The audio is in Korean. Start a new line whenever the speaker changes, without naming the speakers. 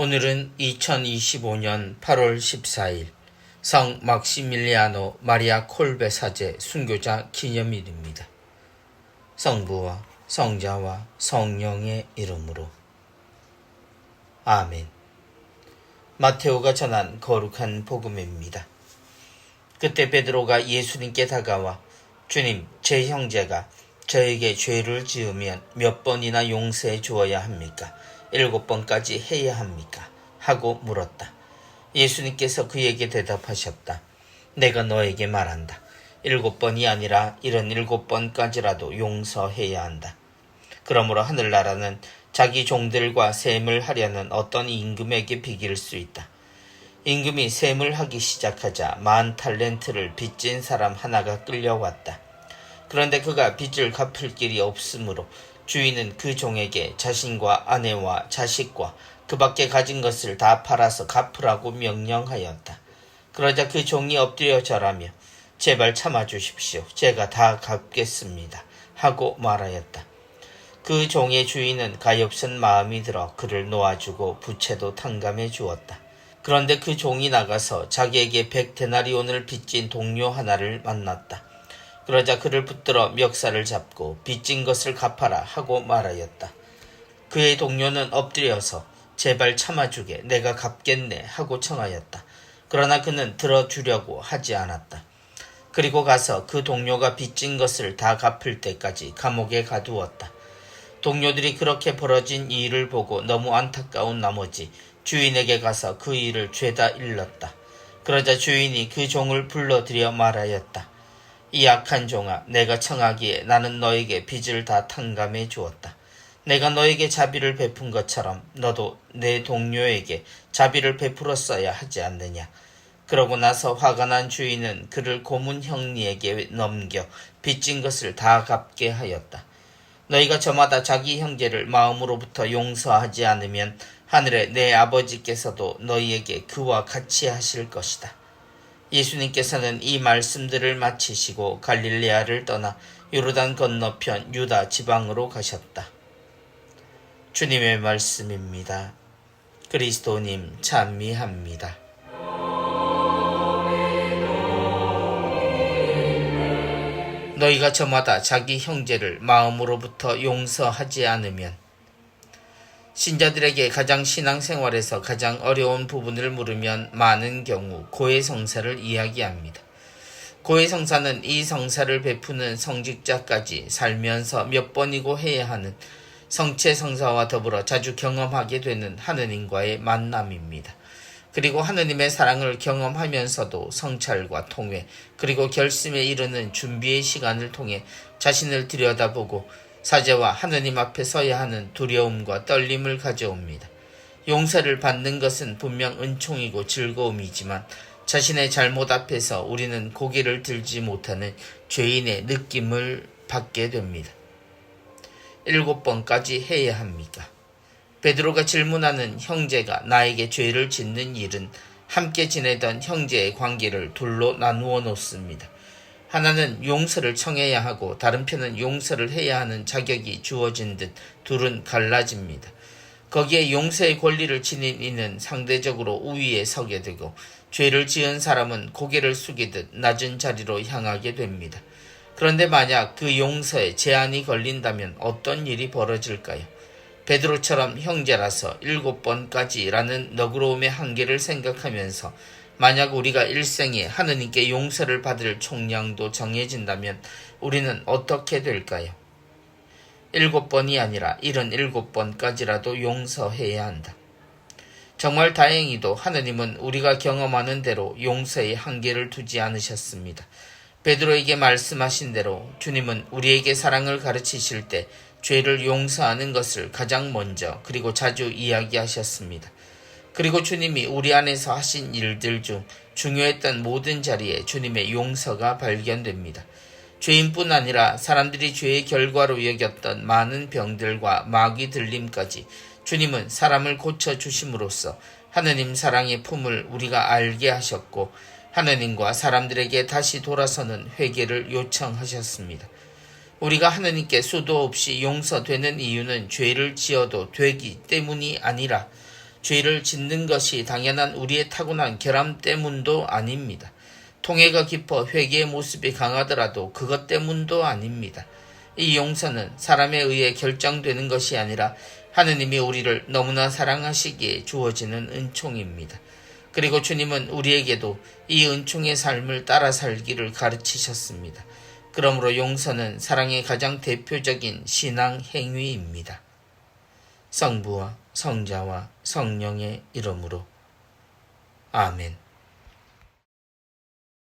오늘은 2025년 8월 14일 성 막시밀리아노 마리아 콜베 사제 순교자 기념일입니다. 성부와 성자와 성령의 이름으로 아멘. 마테오가 전한 거룩한 복음입니다. 그때 베드로가 예수님께 다가와 주님, 제 형제가 저에게 죄를 지으면 몇 번이나 용서해 주어야 합니까? 일곱 번까지 해야 합니까? 하고 물었다. 예수님께서 그에게 대답하셨다. 내가 너에게 말한다. 일곱 번이 아니라 이런 일곱 번까지라도 용서해야 한다. 그러므로 하늘나라는 자기 종들과 셈을 하려는 어떤 임금에게 비길 수 있다. 임금이 셈을 하기 시작하자 만 탈렌트를 빚진 사람 하나가 끌려왔다. 그런데 그가 빚을 갚을 길이 없으므로 주인은 그 종에게 자신과 아내와 자식과 그 밖에 가진 것을 다 팔아서 갚으라고 명령하였다. 그러자 그 종이 엎드려 절하며 제발 참아 주십시오. 제가 다 갚겠습니다. 하고 말하였다. 그 종의 주인은 가엾은 마음이 들어 그를 놓아주고 부채도 탕감해 주었다. 그런데 그 종이 나가서 자기에게 백 데나리온을 빚진 동료 하나를 만났다. 그러자 그를 붙들어 멱살을 잡고 빚진 것을 갚아라 하고 말하였다. 그의 동료는 엎드려서 제발 참아주게 내가 갚겠네 하고 청하였다. 그러나 그는 들어주려고 하지 않았다. 그리고 가서 그 동료가 빚진 것을 다 갚을 때까지 감옥에 가두었다. 동료들이 그렇게 벌어진 이 일을 보고 너무 안타까운 나머지 주인에게 가서 그 일을 죄다 일렀다. 그러자 주인이 그 종을 불러들여 말하였다. 이 악한 종아, 내가 청하기에 나는 너에게 빚을 다 탕감해 주었다. 내가 너에게 자비를 베푼 것처럼 너도 내 동료에게 자비를 베풀었어야 하지 않느냐. 그러고 나서 화가 난 주인은 그를 고문 형리에게 넘겨 빚진 것을 다 갚게 하였다. 너희가 저마다 자기 형제를 마음으로부터 용서하지 않으면 하늘에 내 아버지께서도 너희에게 그와 같이 하실 것이다. 예수님께서는 이 말씀들을 마치시고 갈릴레아를 떠나 요르단 건너편 유다 지방으로 가셨다. 주님의 말씀입니다. 그리스도님 찬미합니다. 너희가 저마다 자기 형제를 마음으로부터 용서하지 않으면 신자들에게 가장 신앙생활에서 가장 어려운 부분을 물으면 많은 경우 고해 성사를 이야기합니다. 고해 성사는 이 성사를 베푸는 성직자까지 살면서 몇 번이고 해야 하는 성체 성사와 더불어 자주 경험하게 되는 하느님과의 만남입니다. 그리고 하느님의 사랑을 경험하면서도 성찰과 통회, 그리고 결심에 이르는 준비의 시간을 통해 자신을 들여다보고 사제와 하느님 앞에 서야 하는 두려움과 떨림을 가져옵니다. 용서를 받는 것은 분명 은총이고 즐거움이지만 자신의 잘못 앞에서 우리는 고개를 들지 못하는 죄인의 느낌을 받게 됩니다. 일곱 번까지 해야 합니까? 베드로가 질문하는 형제가 나에게 죄를 짓는 일은 함께 지내던 형제의 관계를 둘로 나누어 놓습니다. 하나는 용서를 청해야 하고 다른 편은 용서를 해야 하는 자격이 주어진 듯 둘은 갈라집니다. 거기에 용서의 권리를 지닌 이는 상대적으로 우위에 서게 되고 죄를 지은 사람은 고개를 숙이듯 낮은 자리로 향하게 됩니다. 그런데 만약 그 용서에 제한이 걸린다면 어떤 일이 벌어질까요? 베드로처럼 형제라서 일곱 번까지라는 너그러움의 한계를 생각하면서 만약 우리가 일생에 하느님께 용서를 받을 총량도 정해진다면 우리는 어떻게 될까요? 일곱 번이 아니라 이런 일곱 번까지라도 용서해야 한다. 정말 다행히도 하느님은 우리가 경험하는 대로 용서의 한계를 두지 않으셨습니다. 베드로에게 말씀하신 대로 주님은 우리에게 사랑을 가르치실 때 죄를 용서하는 것을 가장 먼저 그리고 자주 이야기하셨습니다. 그리고 주님이 우리 안에서 하신 일들 중 중요했던 모든 자리에 주님의 용서가 발견됩니다. 죄인뿐 아니라 사람들이 죄의 결과로 여겼던 많은 병들과 마귀 들림까지 주님은 사람을 고쳐 주심으로써 하느님 사랑의 품을 우리가 알게 하셨고 하느님과 사람들에게 다시 돌아서는 회개를 요청하셨습니다. 우리가 하느님께 수도 없이 용서되는 이유는 죄를 지어도 되기 때문이 아니라 죄를 짓는 것이 당연한 우리의 타고난 결함 때문도 아닙니다. 통해가 깊어 회개의 모습이 강하더라도 그것 때문도 아닙니다. 이 용서는 사람에 의해 결정되는 것이 아니라 하느님이 우리를 너무나 사랑하시기에 주어지는 은총입니다. 그리고 주님은 우리에게도 이 은총의 삶을 따라 살기를 가르치셨습니다. 그러므로 용서는 사랑의 가장 대표적인 신앙 행위입니다. 성부와 성자와 성령의 이름으로 아멘.